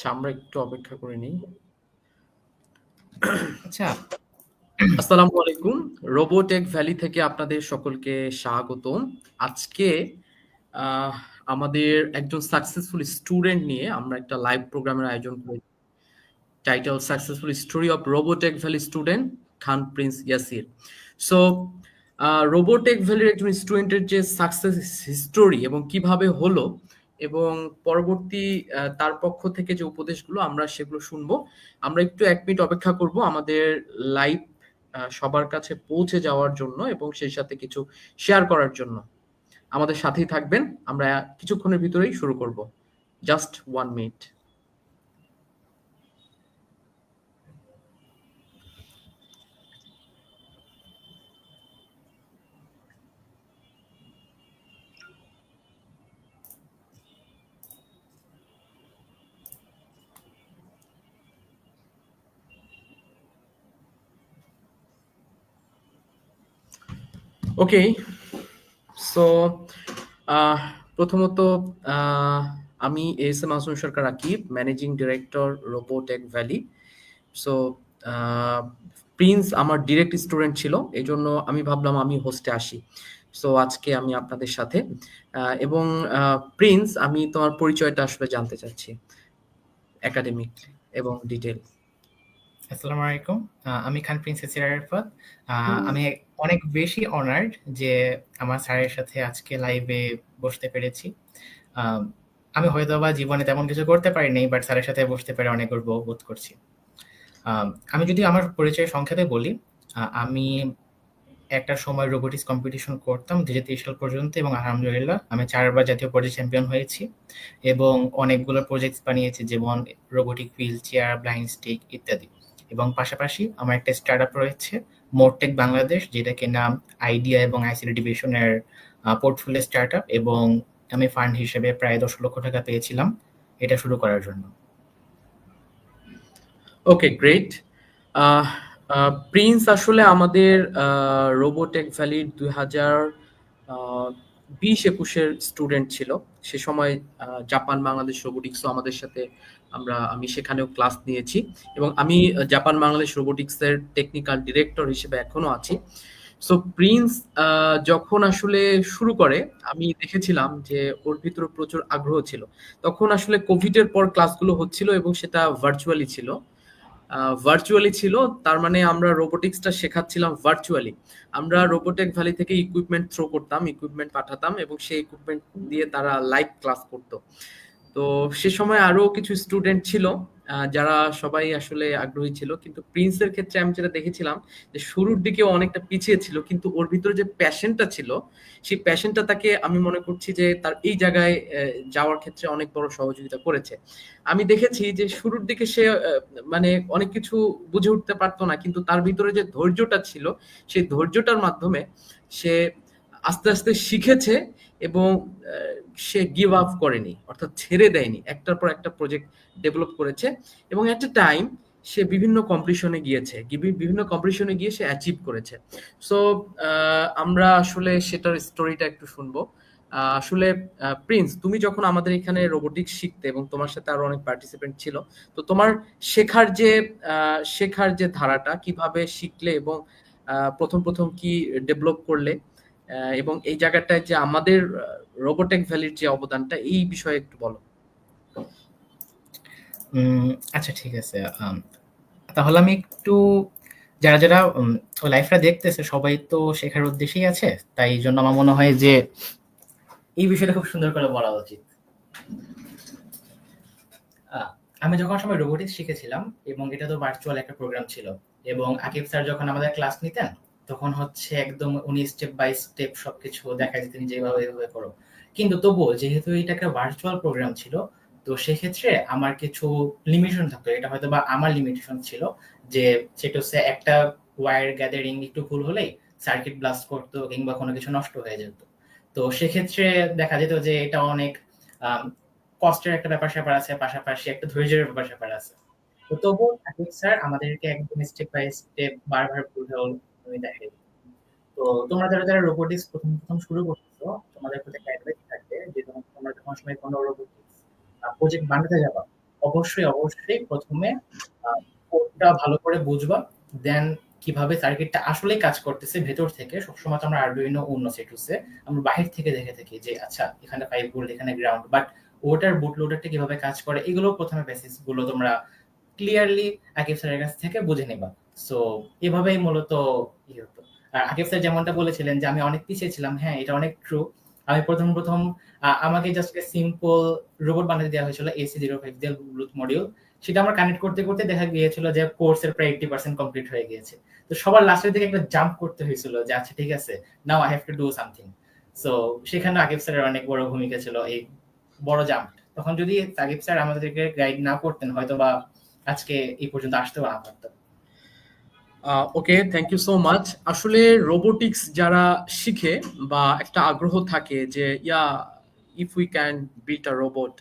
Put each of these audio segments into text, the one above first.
আচ্ছা আমরা একটু অপেক্ষা করে নিই। আচ্ছা। আসসালামু আলাইকুম। রোবোটেক ভ্যালি থেকে আপনাদের সকলকে স্বাগতম। আজকে আমাদের একজন সাকসেসফুল স্টুডেন্ট নিয়ে আমরা একটা লাইভ প্রোগ্রামের আয়োজন করি title successful story of Robotech valley student Khan Prince Yasir. So Robotech ভ্যালির একজন স্টুডেন্টের যে সাকসেস হিস্টোরি এবং কীভাবে হলো এবং পরবর্তী তার পক্ষ থেকে যে উপদেশগুলো আমরা সেগুলো শুনব। আমরা একটু এক মিনিট অপেক্ষা করব আমাদের লাইভ সবার কাছে পৌঁছে যাওয়ার জন্য এবং সেই সাথে কিছু শেয়ার করার জন্য। আমাদের সাথেই থাকবেন। আমরা কিছুক্ষণের ভিতরেই শুরু করব। Just one minute okay so প্রথমত আমি S M Ahsun Sarkar Akib managing director Robotech valley so Prince আমার ডিরেক্ট স্টুডেন্ট ছিল এই জন্য আমি ভাবলাম আমি হোস্টে আসি। সো আজকে আমি আপনাদের সাথে এবং প্রিন্স আমি তোমার পরিচয়টা আসলে জানতে চাচ্ছি একাডেমিক এবং ডিটেল আসসালামু আলাইকুম। আমি খান প্রিন্সেস আহ, আমি অনেক বেশি অনার্ড যে আমার স্যারের সাথে আজকে লাইভে বসতে পেরেছি। আমি হয়তো বা জীবনে তেমন কিছু করতে পারিনি বাট স্যারের সাথে বসতে পেরে অনেক গর্ব বোধ করছি। আমি যদি আমার পরিচয় সংক্ষেপে বলি আমি একটা সময় রোবোটিক্স কম্পিটিশন করতাম দু হাজার তেইশ সাল পর্যন্ত এবং আলহামদুলিল্লাহ আমি চারবার জাতীয় পর্যায়ে চ্যাম্পিয়ন হয়েছি এবং অনেকগুলো প্রজেক্ট বানিয়েছি যেমন robotic wheelchair blind stick ইত্যাদি। এবং পাশাপাশি আমার একটা স্টার্ট আপ রয়েছে মোরটেক বাংলাদেশ যেটাকে নাম আইডিয়া এবং আইসিডি ডিভিশনের পোর্টফোলিও স্টার্ট আপ এবং আমি ফান্ড হিসেবে প্রায় দশ লক্ষ টাকা পেয়েছিলাম। এটা শুরু করার জন্য। ওকে গ্রেট প্রিন্স আসলে আমাদের রোবোটেক ভ্যালির দুই হাজার বিশ একুশের স্টুডেন্ট ছিল। সে সময় জাপান, বাংলাদেশ রোবোটিক্সও আমাদের সাথে আমরা, আমি সেখানেও ক্লাস নিয়েছি এবং আমি জাপান, বাংলাদেশ রোবোটিক্সের টেকনিক্যাল ডিরেক্টর হিসেবে এখনও আছি। সো, প্রিন্স যখন আসলে শুরু করে, আমি দেখেছিলাম যে ওর ভিতরে প্রচুর আগ্রহ ছিল। তখন আসলে কোভিডের পর ক্লাসগুলো হচ্ছিল এবং সেটা ভার্চুয়ালি ছিল। ভার্চুয়ালি ছিল। তার মানে আমরা রোবোটিক্সটা শেখাচ্ছিলাম ভার্চুয়ালি আমরা রোবোটেক ভ্যালি থেকে ইকুইপমেন্ট থ্রো করতাম ইকুইপমেন্ট পাঠাতাম এবং সেই ইকুইপমেন্ট দিয়ে তারা লাইভ ক্লাস করতো। তো সে সময় আরও কিছু স্টুডেন্ট ছিল যারা সবাই আসলে আগ্রহী ছিল। কিন্তু প্রিন্সের ক্ষেত্রে আমি যেটা দেখেছিলাম যে শুরুর দিকে অনেকটা পিছিয়ে ছিল, কিন্তু ওর ভিতরে যে প্যাশনটা ছিল, সেই প্যাশনটা তাকে আমি মনে করছি যে তার এই জায়গায় যাওয়ার ক্ষেত্রে অনেক বড় সহযোগিতা করেছে। আমি দেখেছি যে শুরুর দিকে সে মানে অনেক কিছু বুঝে উঠতে পারতো না, কিন্তু তার ভিতরে যে ধৈর্যটা ছিল, সেই ধৈর্যটার মাধ্যমে সে আস্তে আস্তে শিখেছে এবং সে গিভ আপ করেনি, অর্থাৎ ছেড়ে দেয়নি। একটার পর একটা প্রজেক্ট ডেভেলপ করেছে এবং এট এ টাইম সে বিভিন্ন কম্পিটিশনে গিয়েছে বিভিন্ন কম্পিটিশনে গিয়ে সে অ্যাচিভ করেছে। সো আমরা আসলে সেটার স্টোরিটা একটু শুনব। আসলে প্রিন্স তুমি যখন আমাদের এখানে রোবোটিক্স শিখতে এবং তোমার সাথে আরও অনেক পার্টিসিপেন্ট ছিল, তো তোমার শেখার যে শেখার যে ধারাটা, কীভাবে শিখলে এবং প্রথম প্রথম কি ডেভেলপ করলে এবং এই জায়গাটায় যে আমাদের রোবোটেক ভ্যালির যে অবদানটা, এই বিষয়ে একটু বলো। আচ্ছা ঠিক আছে। তাহলে আমি একটু, যারা যারা লাইফটা দেখতেছে, সবাই তো শেখার উদ্দেশ্যেই আছে। তাই জন্য আমার মনে হয় যে, এই বিষয়টা খুব সুন্দর করে বলা উচিত। আমি যখন সময় রোবোটিক্স শিখেছিলাম, এবং এটা তো ভার্চুয়াল একটা প্রোগ্রাম ছিল, এবং আকিব স্যার যখন আমাদের ক্লাস নিতেন তখন হচ্ছে একদম উনি স্টেপ বাই স্টেপ সবকিছু দেখা যেতেন যেভাবে এভাবে করো। কিন্তু তবুও যেহেতু এটা একটা ভার্চুয়াল প্রোগ্রাম ছিল, তো সেক্ষেত্রে আমার কিছু লিমিটেশন থাকতো। এটা হয়তো বা আমার লিমিটেশন ছিল যে সেটা হচ্ছে একটা ওয়ার গ্যাদারিং একটু ভুল হলেই সার্কিট ব্লাস্ট করতো কিংবা কোনো কিছু নষ্ট হয়ে যেত। তো সেক্ষেত্রে দেখা যেত যে এটা অনেক কষ্টের একটা ব্যাপার স্যাপার আছে, পাশাপাশি একটা ধৈর্যের ব্যাপার স্যাপার আছে। তো তবু আকিব স্যার, আমাদেরকে একদম স্টেপ বাই স্টেপ বারবার বুঝাও দেখাই তো তোমরা যারা যারা রোবোটিক্স প্রথম প্রথম শুরু করতেছো তোমাদের প্রতি একটা অ্যাডভাইস থাকবে যে তোমরা যখন সময় কোনো রোবোটিক্স প্রজেক্ট বানাতে যাবা অবশ্যই, অবশ্যই ১ম এ আ কোডটা ভালো করে বুঝবা। দেন কীভাবে সার্কিটটা আসলেই কাজ করতেছে ভেতর থেকে। সবসময় তো আমরা Arduino Uno সেট হচ্ছে। আমরা বাহির থেকে দেখে থাকি যে আচ্ছা এখানে 5 ভোল্ট, এখানে গ্রাউন্ড। বাট ওটার বুট লোডারটা কীভাবে কাজ করে এগুলো ১ম এ বেসিসগুলো তোমরা ক্লিয়ারলি আকিব স্যারের কাছ থেকে বুঝে নিবা। সো এভাবেই মূলত ইয়ে হতো। আর আকিব স্যার যেমনটা বলেছিলেন যে আমি অনেক পিছিয়ে ছিলাম। হ্যাঁ, এটা অনেক ট্রু। আমি প্রথম প্রথম আমাকে জাস্ট সিম্পল রোবট বানাতে দেওয়া হয়েছিল AC05 দিয়ে ব্লুটুথ মডিউল। সেটা আমরা কানেক্ট করতে, করতে দেখা গিয়েছিল যে কোর্সের প্রায় 80% কমপ্লিট হয়ে গিয়েছে। তো সবার লাস্টের দিকে একটা জাম্প করতে হয়েছিল যে আচ্ছা ঠিক আছে, now I have to do something. So সেখানে আকিব স্যারের অনেক বড় ভূমিকা ছিল এই বড় জাম্প। তখন যদি সাকিব স্যার আমাদেরকে গাইড না করতেন হয়তো বা আজকে এই পর্যন্ত আসতেও না পারতাম। Okay, thank you so much. আসলে রোবোটিক্স যারা শিখে বা একটা আগ্রহ থাকে যে yeah if we can build a robot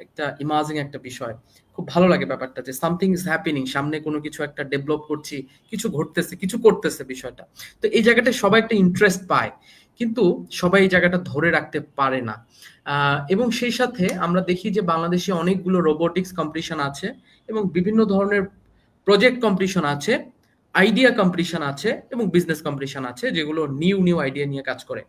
একটা ইমাজিং একটা বিষয়। খুব ভালো লাগে ব্যাপারটা যে সামথিং ইজ হ্যাপেনিং সামনে কোনো কিছু একটা ডেভেলপ করছি, কিছু ঘটতেছে, কিছু করতেছে বিষয়টা। তো এই জায়গাটায় সবাই একটা ইন্টারেস্ট পায়। কিন্তু সবাই এই জায়গাটা ধরে রাখতে পারে না। এবং সেই সাথে আমরা দেখি যে বাংলাদেশে অনেকগুলো রোবোটিক্স কম্পিটিশন আছে এবং বিভিন্ন ধরনের প্রজেক্ট কম্পিটিশন আছে, আইডিয়া কম্পিটিশন আছে এবং বিজনেস কম্পিটিশন আছে যেগুলো নিউ, নিউ আইডিয়া নিয়ে কাজ করে।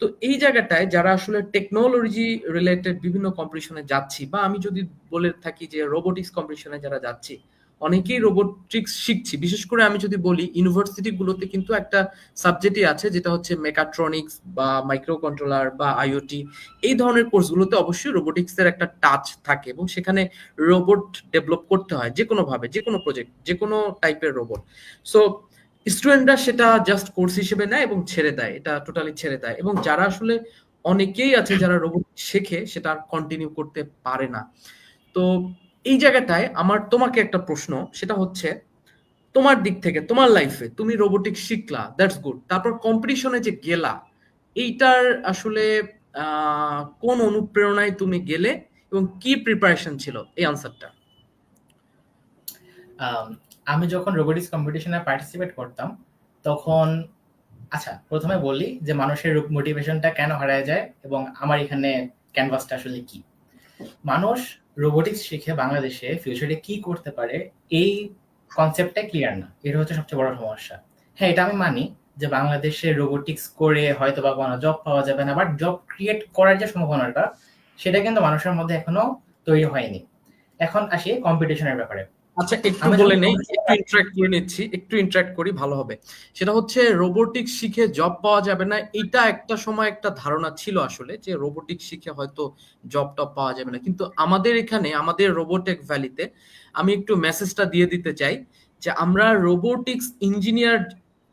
তো এই জায়গাটায় যারা আসলে টেকনোলজি রিলেটেড বিভিন্ন কম্পিটিশনে যাচ্ছি বা আমি যদি বলে থাকি যে রোবোটিক্স কম্পিটিশনে যারা যাচ্ছি, অনেকেই রোবোটিক্স শিখছি। বিশেষ করে আমি যদি বলি ইউনিভার্সিটি গুলোতে কিন্তু একটা সাবজেক্টই আছে যেটা হচ্ছে মেকাট্রনিক্স বা মাইক্রো কন্ট্রোলার বা আইওটি এই ধরনের কোর্সগুলোতে অবশ্যই রোবোটিক্সের একটা টাচ থাকে এবং সেখানে রোবট ডেভেলপ করতে হয় যেকোনোভাবে, যেকোনো প্রজেক্ট, যেকোনো টাইপের রোবট। সো স্টুডেন্টরা সেটা জাস্ট কোর্স হিসেবে নেয় এবং ছেড়ে দেয়। এটা টোটালি ছেড়ে দেয় এবং যারা আসলে অনেকেই আছে যারা রোবট শেখে সেটা কন্টিনিউ করতে পারে না। তো এই জায়গাটায় আমার তোমাকে একটা প্রশ্ন, সেটা হচ্ছে, তোমার দিক থেকে, তোমার লাইফে তুমি রোবোটিক্স শিখলা দ্যাটস গুড। তারপর কম্পিটিশনে যে গেলা, এইটার আসলে কোন অনুপ্রেরণায় তুমি গেলে এবং কি প্রিপারেশন ছিল এই আনসারটা? আমি যখন রোবোটিক্স কম্পিটিশনে পার্টিসিপেট করতাম, তখন আচ্ছা প্রথমে বলি যে মানুষের মোটিভেশনটা কেন হারায় যায় এবং আমার এখানে ক্যানভাসটা আসলে কি? মানুষ রোবোটিক্স শিখে বাংলাদেশে ফিউচারে কি করতে পারে এই কনসেপ্টটা ক্লিয়ার না। এটা হচ্ছে সবচেয়ে বড় সমস্যা। হ্যাঁ, এটা আমি মানি যে বাংলাদেশে রোবোটিক্স করে হয়তো বা কোনো জব পাওয়া যাবে না। বাট জব ক্রিয়েট করার যে সম্ভাবনাটা সেটা কিন্তু মানুষের মধ্যে এখনও তৈরি হয়নি। এখন আসি কম্পিটিশনের ব্যাপারে। আচ্ছা একটু বলে নেই, একটু ইন্টারাক্ট করে নিচ্ছি। একটু ইন্টারাক্ট করি ভালো হবে। সেটা হচ্ছে রোবোটিক শিখে জব পাওয়া যাবে না। এটা একটা সময় একটা ধারণা ছিল আসলে যে রোবোটিক্স শিখে হয়তো জব-টব পাওয়া যাবে না। কিন্তু আমাদের এখানে আমাদের রোবোটেক ভ্যালিতে আমি একটু মেসেজটা দিয়ে দিতে চাই যে আমরা রোবোটিক্স ইঞ্জিনিয়ার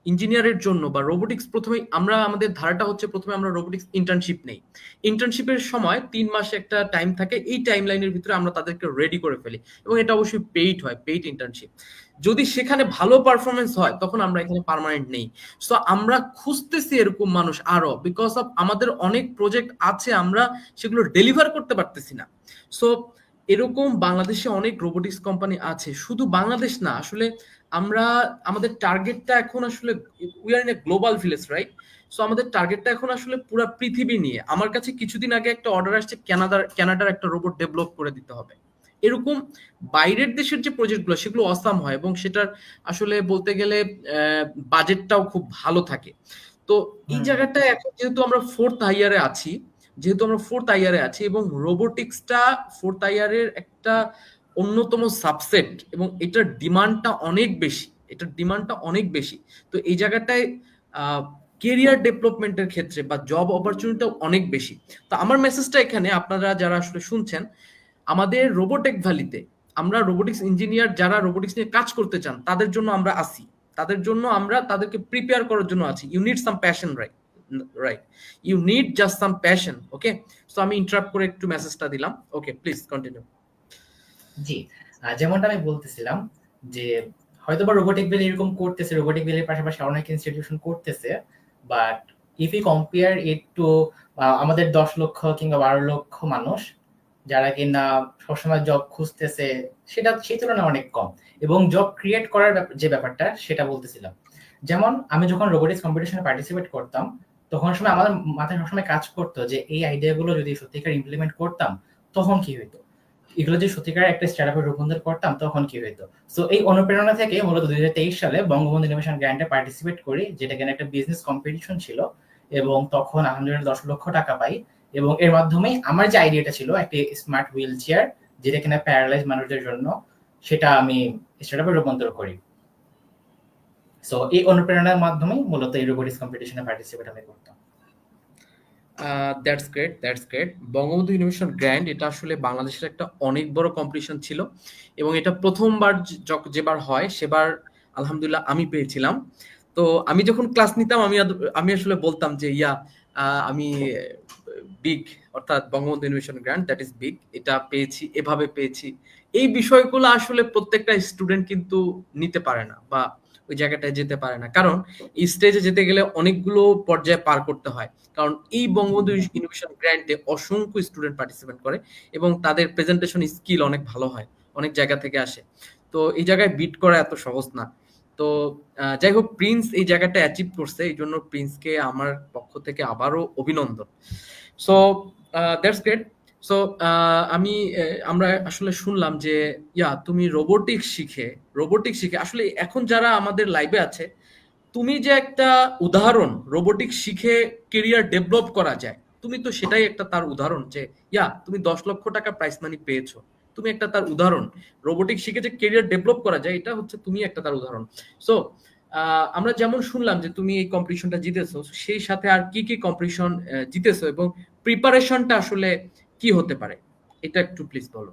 ইঞ্জিনিয়ারের জন্য বা রোবোটিক্স ১ম এই আমরা আমাদের ধারাটা হচ্ছে প্রথমে আমরা রোবোটিক্স ইন্টার্নশিপ নেই। ইন্টার্নশিপের সময় তিন মাস একটা টাইম থাকে। এই টাইম লাইনের ভিতরে আমরা তাদেরকে রেডি করে ফেলি এবং এটা অবশ্যই পেইড হয়, পেইড ইন্টার্নশিপ। যদি সেখানে ভালো পারফরমেন্স হয় তখন আমরা এখানে পার্মানেন্ট নেই। সো আমরা খুঁজতেছি এরকম মানুষ আরও বিকজ অফ আমাদের অনেক প্রজেক্ট আছে আমরা সেগুলো ডেলিভার করতে পারতেছি না। সো এরকম বাংলাদেশে অনেক রোবোটিক্স কোম্পানি আছে। শুধু বাংলাদেশ না আসলে আমরা আমাদের টার্গেটটা এখন আসলে we are in a global village right? So আমাদের টার্গেটটা এখন আসলে পুরা পৃথিবী নিয়ে। আমার কাছে কিছুদিন আগে একটা অর্ডার আসছে ক্যানাডার ক্যানাডার একটা রোবট ডেভেলপ করে দিতে হবে। এরকম বাইরের দেশের যে প্রজেক্টগুলো সেগুলো অসাম হয় এবং সেটার আসলে বলতে গেলে বাজেটটাও খুব ভালো থাকে। তো এই। জায়গাটায় এখন যেহেতু আমরা ফোর্থ হাইয়ারে আছি, যেহেতু আমরা 4th ইয়ারে আছি এবং রোবোটিক্সটা 4th ইয়ারের একটা অন্যতম সাবসেট এবং এটার ডিমান্ডটা অনেক বেশি। এটার ডিমান্ডটা অনেক বেশি। তো এই জায়গাটায় কেরিয়ার ডেভেলপমেন্টের ক্ষেত্রে বা জব অপরচুনিটিটাও অনেক বেশি। তো আমার মেসেজটা এখানে আপনারা যারা আসলে শুনছেন, আমাদের রোবোটেক ভ্যালিতে আমরা রোবোটিক্স ইঞ্জিনিয়ার যারা রোবোটিক্স নিয়ে কাজ করতে চান তাদের জন্য আমরা আছি। তাদের জন্য আমরা তাদেরকে প্রিপেয়ার করার জন্য আছি। You need some passion right right. You need just some passion okay? So আমি ইন্টারাপ্ট করে একটু মেসেজটা দিলাম। Okay please continue. জি। যেমনটা আমি বলতেছিলাম যে হয়তোবা রোবোটিক ভ্যালি এরকম করতেছে, রোবোটিক ভ্যালির পাশাপাশি অনেক ইনস্টিটিউশন করতেছে। But if you compare it to আমাদের ১০ লক্ষ কিংবা ১২ লক্ষ মানুষ যারা কিনা সবসময় জব খুঁজতেছে সেটা সেই তুলনায় অনেক কম। এবং জব ক্রিয়েট করার যে ব্যাপারটা সেটা বলতেছিলাম। যেমন আমি যখন রোবোটিক্স কম্পিটিশনে পার্টিসিপেট করতাম তখন সময় আমাদের মাথায় সবসময় কাজ করতো যে এই আইডিয়া গুলো যদি সত্যিকার ইমপ্লিমেন্ট করতাম, তখন কি হইতো? এগুলো যদি সত্যিকার একটা স্টার্টআপে রূপান্তর করতাম, তখন কি হইতো সো এই অনুপ্রেরণা থেকে মূলত দুই হাজার তেইশ সালে বঙ্গবন্ধু ইনোভেশন গ্র্যান্ডে পার্টিসিপেট করি, যেটা কিনা একটা বিজনেস কম্পিটিশন ছিল এবং তখন আলহামদুলিল্লাহ দশ লক্ষ টাকা পাই এবং এর মাধ্যমে আমার যে আইডিয়াটা ছিল একটি স্মার্ট হুইল চেয়ার যেটা কিনা প্যারালাইজ মানুষদের জন্য, সেটা আমি স্টার্টআপে রূপান্তর করি সো এই অনুপ্রেরণার মাধ্যমেই মূলত এই রোবোটিক্স কম্পিটিশনে পার্টিসিপেট আমি করতাম। That's great that's great Bangabandhu innovation grand এটা আসলে বাংলাদেশের একটা অনেক বড় কম্পিটিশন ছিল এবং এটা প্রথমবার যেবার হয়, সেবার আলহামদুলিল্লাহ আমি পেয়েছিলাম। তো আমি যখন ক্লাস নিতাম, আমি আমি আসলে বলতাম যে, ইয়া আমি বিগ অর্থাৎ Bangabandhu innovation grand that is big এটা পেয়েছি, এভাবে পেয়েছি। এই বিষয়গুলো আসলে প্রত্যেকটা স্টুডেন্ট কিন্তু নিতে পারে না বা ওই জায়গাটায় যেতে পারে না। কারণ এই স্টেজে যেতে গেলে অনেকগুলো পর্যায়ে পার করতে হয়। কারণ এই বঙ্গবন্ধু ইনোভেশন গ্র্যান্ডে অসংখ্য স্টুডেন্ট পার্টিসিপেট করে এবং তাদের প্রেজেন্টেশন স্কিল অনেক ভালো হয়, অনেক জায়গা থেকে আসে। তো এই জায়গায় বিট করা এত সহজ না। তো যাই হোক প্রিন্স এই জায়গাটা অ্যাচিভ করছে, এই জন্য প্রিন্সকে আমার পক্ষ থেকে আবারও অভিনন্দন। সো দ্যাটস গ্রেট সো আমি আমরা আসলে শুনলাম যে, ইয়া, তুমি রোবোটিক্স শিখে রোবোটিক্স শিখে, আসলে এখন যারা আমাদের লাইভে আছে, তুমি যে একটা উদাহরণ রোবোটিক্স শিখে কেরিয়ার ডেভেলপ করা যায়, তুমি তো সেটাই একটা তার উদাহরণ যে, ইয়া, তুমি দশ লক্ষ টাকা প্রাইস মানি পেয়েছ। তুমি একটা তার উদাহরণ রোবোটিক্স শিখে যে কেরিয়ার ডেভেলপ করা যায়, এটা হচ্ছে তুমি একটা তার উদাহরণ। সো আমরা যেমন শুনলাম যে, তুমি এই কম্পিটিশনটা জিতেছো, সেই সাথে আর কি কি কম্পিটিশন জিতেছো এবং প্রিপারেশনটা আসলে কি হতে পারে? এটা একটু প্লিজ বলো।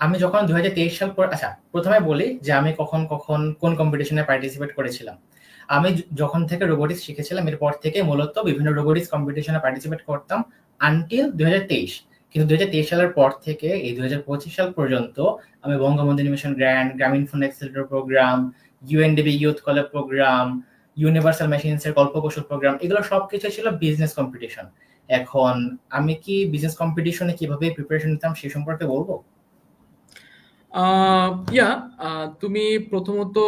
আমি যখন দুহাজার তেইশ সাল পর আচ্ছা প্রথমে বলি যে আমি কখন কখন কোন কম্পিটিশনে পার্টিসিপেট করেছিলাম। আমি যখন থেকে রোবোটিক্স শিখেছিলাম, এরপর থেকে মূলত বিভিন্ন রোবোটিক্স কম্পিটিশনে পার্টিসিপেট করতাম আনটিল দুই হাজার তেইশ। কিন্তু দুই হাজার তেইশ সালের পর থেকে এই দুই হাজার পঁচিশ সাল পর্যন্ত আমি Bangabandhu innovation grand Grameenphone accelerator program UNDP youth college program universal machines এর গল্প কৌশল প্রোগ্রাম এগুলো সব সবকিছু ছিল বিজনেস কম্পিটিশন এখন আমি কি বিজনেস কম্পিটিশনে কীভাবে প্রিপারেশন নিতাম সে সম্পর্কে বলব? ইয়া তুমি প্রথমত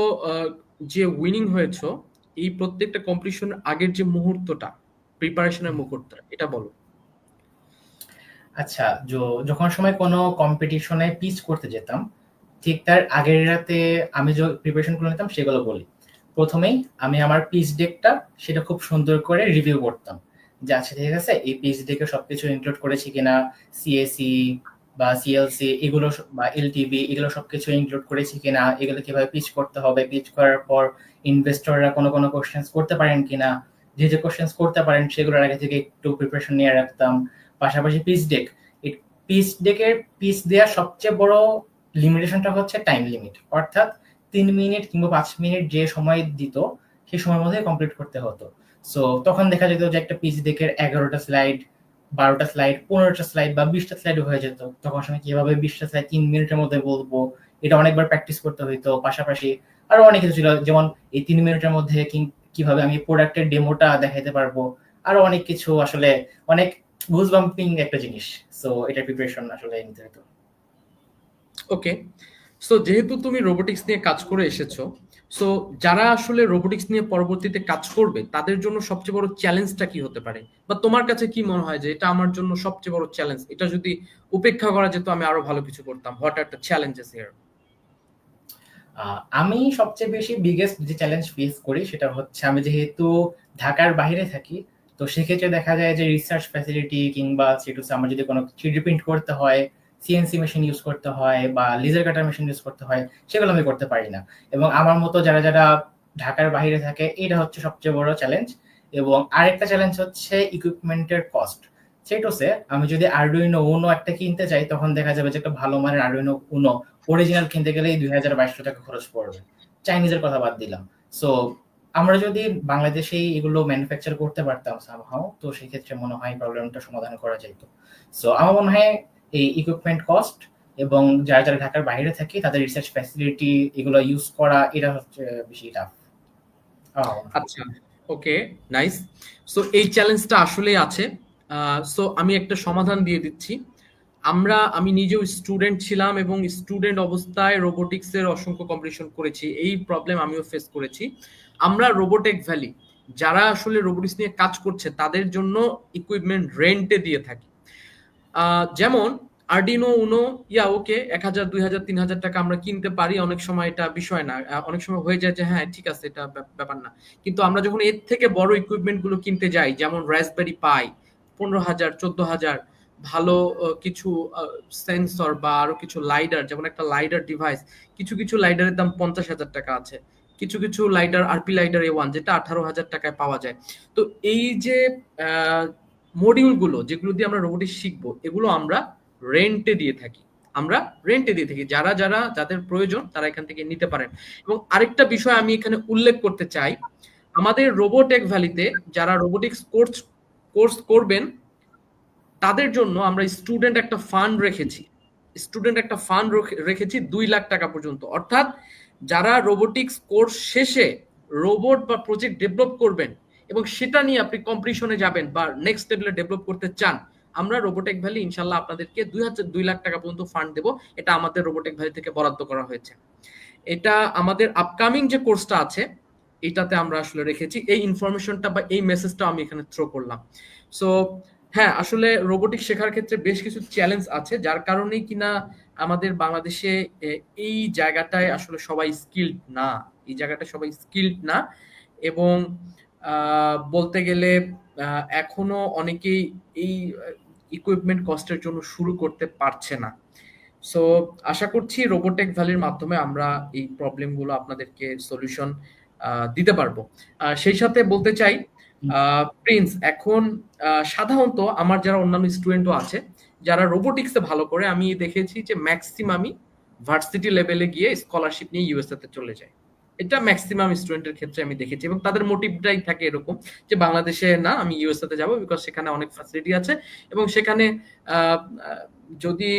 যে উইনিং হয়েছো এই প্রত্যেকটা কম্পিটিশন আগের যে মুহূর্তটা প্রিপারেশনের মুহূর্তটা এটা বলো। আচ্ছা য- যখন সময় কোনো কম্পিটিশনে পিচ করতে যেতাম ঠিক তার আগের রাতে আমি যে প্রিপারেশন করে নিতাম সেগুলো বলি। প্রথমেই আমি আমার পিচ ডেকটা সেটা খুব সুন্দর করে রিভিউ করতাম। যে আচ্ছা ঠিক আছে, এই পিচ ডেকে সবকিছু ইনক্লুড করেছি কিনা? সিএসি বা সিএলসি এগুলো বা এলটিভি এগুলো সবকিছু ইনক্লুড করেছি কিনা? এগুলো কীভাবে পিচ করতে হবে? পিচ করার পর ইনভেস্টররা কোনো কোনো কোশ্চেন্স করতে পারেন কিনা? যে যে কোশ্চেন্স করতে পারেন, সেগুলোর আগে থেকে একটু প্রিপারেশন নিয়ে রাখতাম। পাশাপাশি পিচ ডেক পিচ ডেকের পিচ দেওয়ার সবচেয়ে বড় লিমিটেশনটা হচ্ছে টাইম লিমিট অর্থাৎ তিন মিনিট কিংবা পাঁচ মিনিট যে সময় দিত, সেই সময়ের মধ্যে কমপ্লিট করতে হতো। সো তখন দেখা যেত যে একটা পিচ দেখে এগারোটা স্লাইড বারোটা স্লাইড পনেরোটা স্লাইড বা বিশটা স্লাইড হয়ে যেত। তখন সময় কীভাবে বিশটা স্লাইড তিন মিনিটের মধ্যে বলব? এটা অনেকবার প্র্যাকটিস করতে হইতো। পাশাপাশি আরও অনেক কিছু ছিল। যেমন এই তিন মিনিটের মধ্যে কীভাবে আমি প্রোডাক্টের ডেমোটা দেখাইতে পারব? আরও অনেক কিছু আসলে অনেক গুজ বাম্পিং একটা জিনিস। সো এটা প্রিপারেশন আসলে নিতে হতো ওকে সো যেহেতু তুমি রোবোটিক্স নিয়ে কাজ করে এসেছ সো যারা আসলে রোবোটিক্স নিয়ে পরবর্তীতে কাজ করবে, তাদের জন্য সবচেয়ে বড় চ্যালেঞ্জটা কি হতে পারে? বা তোমার কাছে কি মনে হয় যে এটা আমার জন্য সবচেয়ে বড় চ্যালেঞ্জ এটা যদি উপেক্ষা করা যেত, আমি আরও ভালো কিছু করতাম। What are the challenges here আমি সবচেয়ে বেশি বিগেস্ট যে চ্যালেঞ্জ ফেস করি, সেটা হচ্ছে আমি যেহেতু ঢাকার বাইরে থাকি, তো সেক্ষেত্রে দেখা যায় যে রিসার্চ ফ্যাসিলিটি কিংবা সেটুসে আমার যদি কোনো থ্রিডি প্রিন্ট করতে হয় সিএনসি মেশিন ইউজ করতে হয় বা লেজার কাটার মেশিন ইউজ করতে হয়, সেগুলো আমি করতে পারি না। এবং আমার মতো যারা যারা ঢাকার বাইরে থাকে, এটা হচ্ছে সবচেয়ে বড় চ্যালেঞ্জ এবং আরেকটা চ্যালেঞ্জ হচ্ছে ইকুইপমেন্টের কস্ট সেটুসে আমি যদি আরডুইনো উনো একটা কিনতে চাই তখন দেখা যাবে যে একটা ভালো মানের আরডুইনো উনো অরিজিনাল কিনতে গেলেই দুই হাজার বাইশশো টাকা খরচ পড়বে। চাইনিজের কথা বাদ দিলাম। সো আমরা যদি বাংলাদেশেই এগুলো ম্যানুফ্যাকচার করতে পারতাম সামহাও তো সেই ক্ষেত্রে মনে হয় প্রবলেমটা সমাধান করা যেত সো আমার মনে হয় এই ইকুইপমেন্ট কস্ট এবং যারা যারা ঢাকার বাইরে থাকে, তাদের রিসার্চ ফ্যাসিলিটি এগুলো ইউজ করা, এটা হচ্ছে বেশি টাফ আচ্ছা ওকে নাইস সো এই চ্যালেঞ্জটা আসলেই আছে। সো আমি একটা সমাধান দিয়ে দিচ্ছি। আমরা, আমি নিজেও স্টুডেন্ট ছিলাম এবং স্টুডেন্ট অবস্থায় রোবোটিক্স এর অসংখ্য কম্পিটিশন করেছি। এই প্রবলেম আমিও ফেস করেছি। আমরা রোবোটেক ভ্যালি যারা আসলে রোবোটিক্স নিয়ে কাজ করছে, তাদের জন্য ইকুইপমেন্ট রেন্টে দিয়ে থাকি। যেমন আরডিনো উনো ইয়া ওকে এক হাজার, দুই হাজার, তিন হাজার টাকা আমরা কিনতে পারি, অনেক সময় এটা বিষয় না। অনেক সময় হয়ে যায় যে হ্যাঁ ঠিক আছে, এটা ব্যাপ- ব্যাপার না। কিন্তু আমরা যখন এর থেকে বড় ইকুইপমেন্টগুলো কিনতে যাই, যেমন রাসবেরি পাই পনেরো হাজার, চোদ্দ হাজার, ভালো কিছু সেন্সর বা আরও কিছু লাইডার যেমন একটা লাইডার ডিভাইস কিছু কিছু লাইডারের দাম পঞ্চাশ হাজার টাকা আছে। কিছু কিছু lidar RP lidar A one যেটা আঠারো হাজার টাকায় পাওয়া যায়। তো এই যে মডিউলগুলো যেগুলো দিয়ে আমরা রোবোটিক্স শিখব, এগুলো আমরা রেন্টে দিয়ে থাকি। আমরা রেন্টে দিয়ে থাকি। যারা যারা, যাদের প্রয়োজন, তারা এখান থেকে নিতে পারেন। এবং আরেকটা বিষয় আমি এখানে উল্লেখ করতে চাই। আমাদের রোবোটেক ভ্যালিতে যারা রোবোটিক্স কোর্স কোর্স করবেন, তাদের জন্য আমরা স্টুডেন্ট একটা ফান্ড রেখেছি। স্টুডেন্ট একটা ফান্ড রেখেছি দুই লাখ টাকা পর্যন্ত। অর্থাৎ যারা রোবোটিক্স কোর্স শেষে রোবট বা প্রজেক্ট ডেভেলপ করবেন এবং সেটা নিয়ে আপনি কম্পিটিশনে যাবেন বা নেক্সট লেভেলে ডেভেলপ করতে চান, আমরা রোবোটেক ভ্যালি ইনশাল্লাহ আপনাদেরকে দুই হাজার দুই লাখ টাকা পর্যন্ত ফান্ড দেবো। এটা আমাদের রোবোটেক ভ্যালি থেকে বরাদ্দ করা হয়েছে। এটা আমাদের আপকামিং যে কোর্সটা আছে, এটাতে আমরা আসলে রেখেছি। এই ইনফরমেশনটা বা এই মেসেজটা আমি এখানে থ্রো করলাম। সো হ্যাঁ আসলে রোবোটিক শেখার ক্ষেত্রে বেশ কিছু চ্যালেঞ্জ আছে, যার কারণেই কিনা আমাদের বাংলাদেশে এই জায়গাটায় আসলে সবাই স্কিল্ড না। এই জায়গাটা সবাই স্কিল্ড না। এবং বলতে গেলে এখনও অনেকেই এই ইকুইপমেন্ট কস্টের জন্য শুরু করতে পারছে না। সো আশা করছি রোবোটেক ভ্যালির মাধ্যমে আমরা এই প্রবলেমগুলো আপনাদেরকে সলিউশন দিতে পারব। সেই সাথে বলতে চাই প্রিন্স এখন আহ, সাধারণত আমার যারা অন্যান্য স্টুডেন্টও আছে যারা রোবোটিক্সে ভালো করে আমি দেখেছি যে ম্যাক্সিমামই ভার্সিটি লেভেলে গিয়ে স্কলারশিপ নিয়ে ইউএসএ তে চলে যায় এটা ম্যাক্সিমাম স্টুডেন্টের ক্ষেত্রে আমি দেখেছি এবং তাদের মোটিভটাই থাকে এরকম যে বাংলাদেশে না আমি ইউএসএ তে যাব বিকজ সেখানে অনেক ফ্যাসিলিটি আছে এবং সেখানে যদি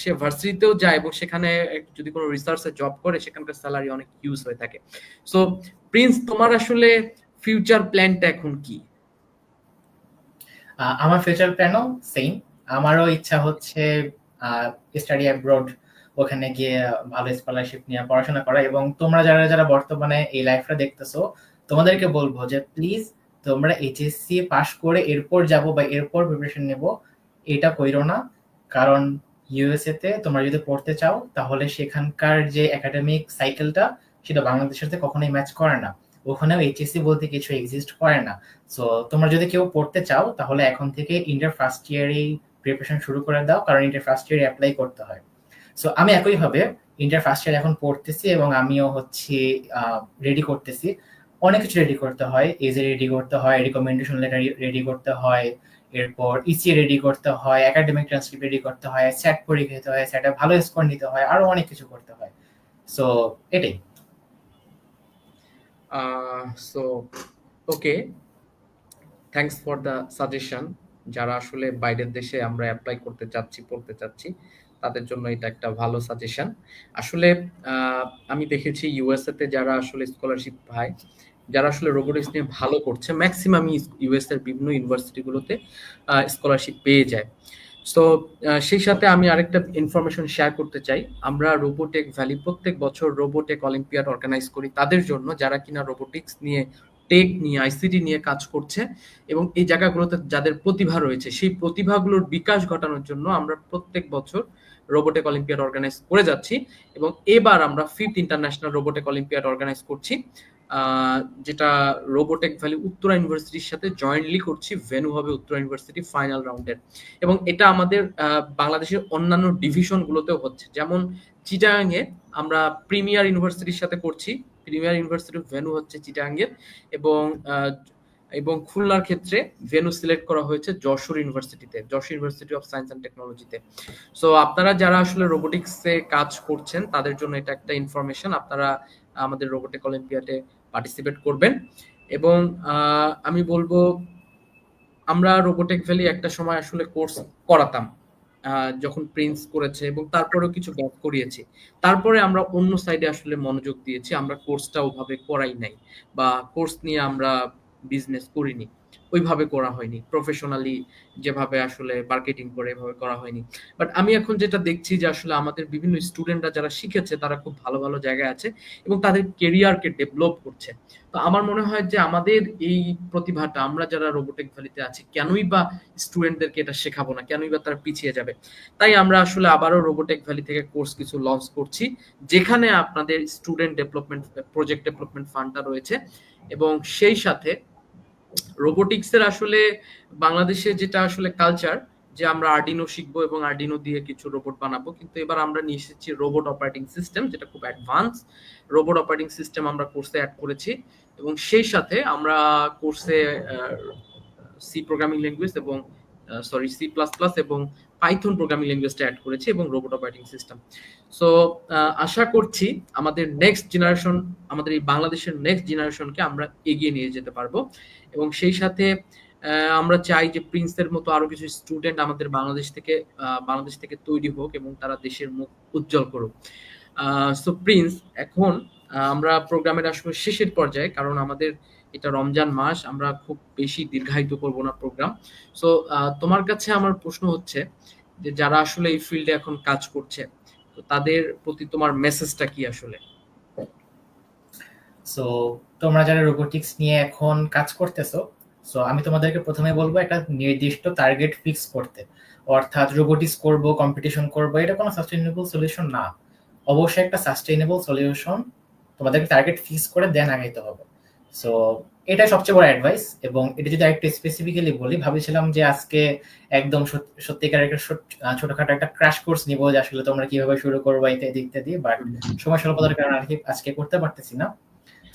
সে ভার্সিটিতেও যায় এবং সেখানে যদি কোনো রিসার্চে জব করে, সেখানকার স্যালারি অনেক ইউজ হয়ে থাকে। সো প্রিন্স তোমার আসলে ফিউচার প্ল্যানটা এখন কি? আমার ফিউচার প্ল্যানও সেম আমারও ইচ্ছা হচ্ছে স্টাডি অ্যাব্রড ওখানে গিয়ে ভালো স্কলারশিপ নিয়ে পড়াশোনা করা এবং তোমরা যারা যারা বর্তমানে এই লাইফটা দেখতেছো, তোমাদেরকে বলব যে প্লিজ তোমরা এইচএসসি পাশ করে এরপর যাব বা এরপর প্রিপারেশন নেব, এটা কইরো না। কারণ ইউএসএ তে তোমরা যদি পড়তে চাও, তাহলে সেখানকার যে একাডেমিক সাইকেলটা সেটা বাংলাদেশের সাথে কখনোই ম্যাচ করে না। ওখানেও এইচএসসি বলতে কিছু এক্সিস্ট করে না। সো তোমরা যদি কেউ পড়তে চাও, তাহলে এখন থেকে ইন্টার ফার্স্ট ইয়ারেই প্রিপারেশন শুরু করে দাও, কারণ ইন্টার ফার্স্ট ইয়ারে অ্যাপ্লাই করতে হয়। সো আমি একইভাবে ইন্টার ফার্স্ট ইয়ার এখন পড়তেছি এবং আমিও হচ্ছে রেডি করতেছি। অনেক কিছু রেডি করতে হয় এজে রেডি করতে হয় রিকমেন্ডেশন লেটার রেডি করতে হয়, এরপর ইসি রেডি করতে হয় একাডেমিক ট্রান্সক্রিপ্ট রেডি করতে হয় স্যাট পরীক্ষা দিতে হয় স্যাটে ভালো স্কোর নিতে হয়, আরও অনেক কিছু করতে হয়। সো এটাই। So okay thanks for the suggestion যারা আসলে বাইরের দেশে আমরা অ্যাপ্লাই করতে চাচ্ছি, পড়তে চাচ্ছি তাদের জন্য এটা একটা ভালো সাজেশন আসলে আমি দেখেছি ইউএসএ তে যারা আসলে স্কলারশিপ পায়, যারা আসলে রোবোটিক্স নিয়ে ভালো করছে ম্যাক্সিমামই ইউএস এর বিভিন্ন ইউনিভার্সিটিগুলোতে স্কলারশিপ পেয়ে যায়। সো সেই সাথে আমি আরেকটা ইনফরমেশন শেয়ার করতে চাই। আমরা রোবোটেক ভ্যালি প্রত্যেক বছর রোবোটেক অলিম্পিয়াড অর্গানাইজ করি তাদের জন্য, যারা কিনা রোবোটিক্স নিয়ে টেক নিয়ে আইসিটি নিয়ে কাজ করছে এবং এই জায়গাগুলোতে যাদের প্রতিভা রয়েছে, সেই প্রতিভাগুলোর বিকাশ ঘটানোর জন্য আমরা প্রত্যেক বছর রোবোটেক অলিম্পিয়াড অর্গানাইজ করে যাচ্ছি এবং এবার আমরা fifth international Robotech olympiad organise করছি যেটা রোবোটেক ভ্যালি উত্তরা ইউনিভার্সিটির সাথে জয়েন্টলি করছি ভেনু হবে উত্তরা ইউনিভার্সিটি ফাইনাল রাউন্ডের এবং এটা আমাদের বাংলাদেশের অন্যান্য ডিভিশনগুলোতেও হচ্ছে। যেমন চিটাগাংয়ে আমরা প্রিমিয়ার ইউনিভার্সিটির সাথে করছি প্রিমিয়ার ইউনিভার্সিটির ভেনু হচ্ছে চিটাগাংয়ের এবং এবং খুলনার ক্ষেত্রে ভেনু সিলেক্ট করা হয়েছে যশোর ইউনিভার্সিটিতে Jessore university of science and টেকনোলজিতে সো আপনারা যারা আসলে রোবোটিক্সে কাজ করছেন, তাদের জন্য এটা একটা ইনফরমেশন আপনারা আমাদের রোবোটিক অলিম্পিয়াডে পার্টিসিপেট করবেন। এবং আমি বলব, আমরা রোবোটেক ভ্যালি একটা সময় আসলে কোর্স করাতাম। যখন প্রিন্স করেছে এবং তারপরেও কিছু ব্যাক করিয়েছি। তারপরে আমরা অন্য সাইডে আসলে মনোযোগ দিয়েছি। আমরা কোর্সটা ওভাবে করাই নাই। বা কোর্স নিয়ে আমরা বিজনেস করিনি। ওইভাবে করা হয়নি। প্রফেশনালি যেভাবে আসলে মার্কেটিং করে এভাবে করা হয়নি। বাট আমি এখন যেটা দেখছি যে আসলে আমাদের বিভিন্ন স্টুডেন্টরা যারা শিখেছে, তারা খুব ভালো ভালো জায়গায় আছে এবং তাদের কেরিয়ারকে ডেভেলপ করছে। তো আমার মনে হয় যে আমাদের এই প্রতিভাটা, আমরা যারা রোবোটিক ভ্যালিতে আছি, কেনই বা স্টুডেন্টদেরকে এটা শেখাবো না? কেনই বা তারা পিছিয়ে যাবে? তাই আমরা আসলে আবারও রোবোটেক ভ্যালি থেকে কোর্স কিছু লঞ্চ করছি, যেখানে আপনাদের স্টুডেন্ট ডেভেলপমেন্ট প্রজেক্ট ডেভেলপমেন্ট ফান্ডটা রয়েছে এবং সেই সাথে রোবোটিক্সের আসলে বাংলাদেশে যেটা আসলে কালচার যে আমরা আর্ডিনো শিখব এবং আর্ডিনো দিয়ে কিছু রোবট বানাবো, কিন্তু এবার আমরা নিয়ে এসেছি রোবট অপারেটিং সিস্টেম যেটা খুব অ্যাডভান্স রোবট অপারেটিং সিস্টেম আমরা কোর্সে অ্যাড করেছি এবং সেই সাথে আমরা কোর্সে সি প্রোগ্রামিং ল্যাঙ্গুয়েজ এবং সরি সি প্লাস প্লাস এবং পাইথন প্রোগ্রামিং ল্যাঙ্গুয়েজটা অ্যাড করেছি এবং রোবট অপারেটিং সিস্টেম সো আশা করছি আমাদের নেক্সট জেনারেশন আমাদের এই বাংলাদেশের নেক্সট জেনারেশনকে আমরা এগিয়ে নিয়ে যেতে পারব। এবং সেই সাথে আমরা চাই যে প্রিন্সের মতো আরও কিছু স্টুডেন্ট আমাদের বাংলাদেশ থেকে বাংলাদেশ থেকে তৈরি হোক এবং তারা দেশের মুখ উজ্জ্বল করুক। সো প্রিন্স এখন আমরা প্রোগ্রামের আসলে শেষের পর্যায়ে, কারণ আমাদের এটা রমজান মাস, আমরা খুব বেশি দীর্ঘায়িত করব না প্রোগ্রাম সো তোমার কাছে আমার প্রশ্ন হচ্ছে যে যারা আসলে এই ফিল্ডে এখন কাজ করছে, তো তাদের প্রতি তোমার মেসেজটা কি আসলে? সো তোমরা যারা রোবোটিক্স নিয়ে এখন কাজ করতেছো সো আমি তোমাদেরকে প্রথমে বলব একটা নির্দিষ্ট টার্গেট ফিক্স করতে। অর্থাৎ রোবোটিক্স করব কম্পিটিশন করব, এটা কোনো সাস্টেইনেবল সলিউশন না। অবশ্যই একটা সাস্টেইনেবল সলিউশন তোমাদেরকে টার্গেট ফিক্স করে দেন আগাইতে হবে। সো এটা সবচেয়ে বড় অ্যাডভাইস এবং এটা যদি আরেকটু স্পেসিফিক্যালি বলি, ভাবছিলাম যে আজকে একদম সত্যিকার একটা ছোটখাটো একটা ক্র্যাশ কোর্স নিব যে আসলে তোমরা কীভাবে শুরু করব, ইত্যাদি ইত্যাদি বাট সময় স্বল্পতার কারণে আর আজকে করতে পারতেছি না।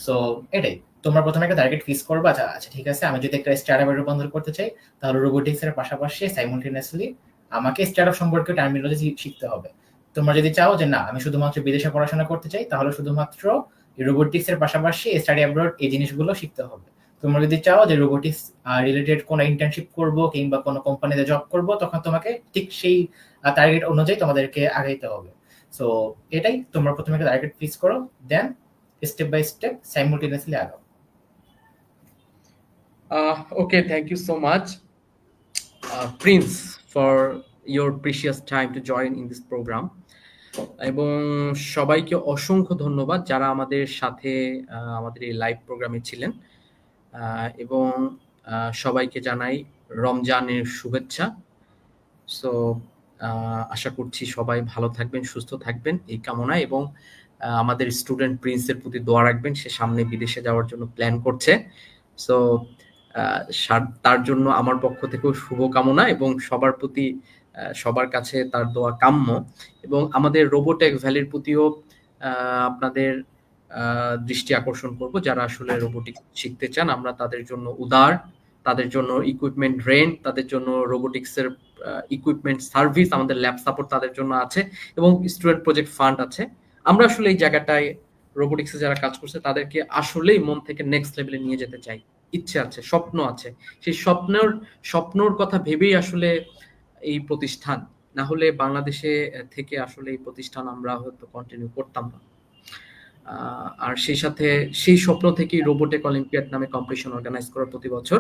সো এটাই। তোমরা প্রথমে একটা টার্গেট ফিক্স করবে আচ্ছা আচ্ছা ঠিক আছে, আমি যদি একটা স্টার্ট স্টার্টআপে রূপান্তর করতে চাই, তাহলে রোবোটিক্স এর পাশাপাশি সাইমultaneously আমাকে স্টার্টআপ সম্পর্কে টার্মিনোলজি শিখতে হবে। তোমরা যদি চাও যে না, আমি শুধুমাত্র বিদেশে পড়াশোনা করতে চাই, তাহলে শুধুমাত্র রোবোটিক্স এর পাশাপাশি স্টাডি অ্যাব্রড এই জিনিসগুলো শিখতে হবে। তোমরা যদি চাও যে রোবোটিক্স রিলেটেড কোনো ইন্টার্নশিপ করব কিংবা কোনো কোম্পানিতে জব করব তখন তোমাকে ঠিক সেই টার্গেট অনুযায়ী তোমাদেরকে আগাইতে হবে। সো এটাই তোমরা প্রথমে টার্গেট ফিক্স করো then step by step simultaneously আগাও। thank you so much, uh, Prince, for your precious time to join in this program. এবং সবাইকে অসংখ্য ধন্যবাদ যারা আমাদের সাথে আমাদের এই লাইভ প্রোগ্রামে ছিলেন। এবং সবাইকে জানাই রমজানের শুভেচ্ছা। সো আশা করছি সবাই ভালো থাকবেন, সুস্থ থাকবেন এই কামনা এবং আমাদের স্টুডেন্ট প্রিন্সের প্রতি দোয়া রাখবেন, সে সামনে বিদেশে যাওয়ার জন্য প্ল্যান করছে। সো তার জন্য আমার পক্ষ থেকেও শুভকামনা এবং সবার প্রতি সবার কাছে তার দোয়া কাম্য এবং আমাদের রোবোটেক ভ্যালির প্রতিও আপনাদের দৃষ্টি আকর্ষণ করব যারা আসলে রোবোটিক শিখতে চান। আমরা তাদের জন্য উদার, তাদের জন্য ইকুইপমেন্ট রেন্ট তাদের জন্য রোবোটিক্সের ইকুইপমেন্ট সার্ভিস আমাদের ল্যাব সাপোর্ট তাদের জন্য আছে এবং স্টুডেন্ট প্রজেক্ট ফান্ড আছে। আমরা আসলে এই জায়গাটায় রোবোটিক্সে যারা কাজ করছে, তাদেরকে আসলেই মন থেকে নেক্সট লেভেলে নিয়ে যেতে চাই। ইচ্ছে আছে, স্বপ্ন আছে। সেই স্বপ্নের, স্বপ্নর কথা ভেবেই আসলে এই প্রতিষ্ঠান। না হলে বাংলাদেশে থেকে আসলে এই প্রতিষ্ঠান আমরা হয়তো কন্টিনিউ করতাম না। আর সেই সাথে সেই স্বপ্ন থেকেই রোবোটেক অলিম্পিয়াড নামে কম্পিটিশন অর্গানাইজ করার প্রতি বছর।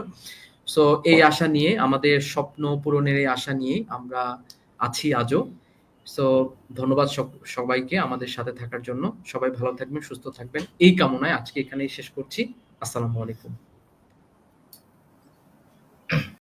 সো এই আশা নিয়ে, আমাদের স্বপ্ন পূরণের এই আশা নিয়ে আমরা আছি আজও। সো ধন্যবাদ সবাইকে আমাদের সাথে থাকার জন্য। সবাই ভালো থাকবেন, সুস্থ থাকবেন। এই কামনায় আজকে এখানেই শেষ করছি। আসসালামু আলাইকুম।